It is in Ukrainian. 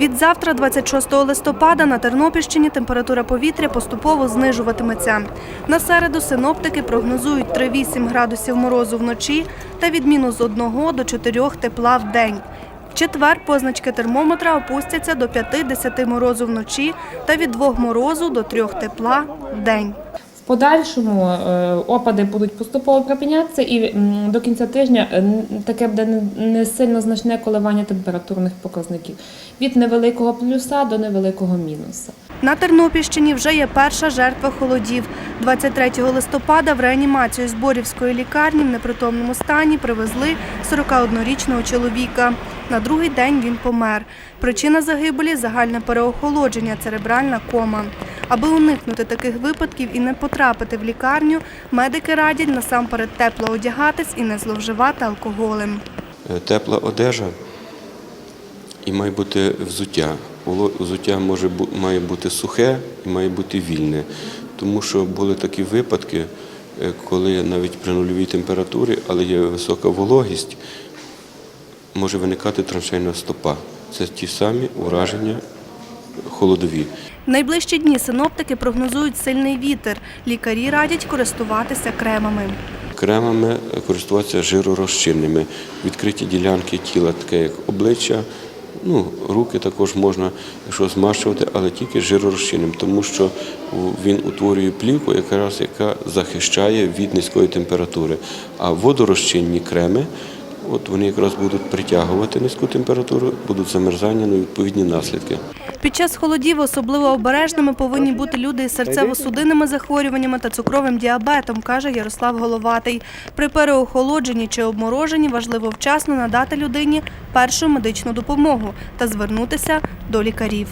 Від завтра, 26 листопада, на Тернопільщині температура повітря поступово знижуватиметься. На середу синоптики прогнозують 3-8 градусів морозу вночі та від мінус 1 до 4 тепла в день. В четвер позначки термометра опустяться до 5-10 морозу вночі та від 2 морозу до 3 тепла в день. Подальшому е, опади будуть поступово припинятися, і до кінця тижня е, таке буде не- сильно значне коливання температурних показників від невеликого плюса до невеликого мінуса. На Тернопільщині вже є перша жертва холодів. 23 листопада в реанімацію з Борівської лікарні в непритомному стані привезли 41-річного чоловіка. На другий день він помер. Причина загибелі загальне переохолодження, церебральна кома. Аби уникнути таких випадків і не потрапити в лікарню, медики радять насамперед тепло одягатись і не зловживати алкоголем. Е, Тепла одежа і має бути взуття. Взуття може, має бути сухе і має бути вільне. Тому що були такі випадки, е, коли навіть при нульовій температурі, але є висока вологість, може виникати траншейна стопа. Це ті самі ураження холодові. Найближчі дні синоптики прогнозують сильний вітер. Лікарі радять користуватися кремами. Кремами користуватися жиророзчинними. Відкриті ділянки тіла, таке як обличчя, ну, руки також можна, якщо змащувати, але тільки жиророзчинним, тому що він утворює плівку, якраз яка захищає від низької температури. А водорозчинні креми, от вони якраз будуть притягувати низьку температуру, будуть замерзання на відповідні наслідки. Під час холодів особливо обережними повинні бути люди із серцево-судинними захворюваннями та цукровим діабетом, каже Ярослав Головатий. При переохолодженні чи обмороженні важливо вчасно надати людині першу медичну допомогу та звернутися до лікарів.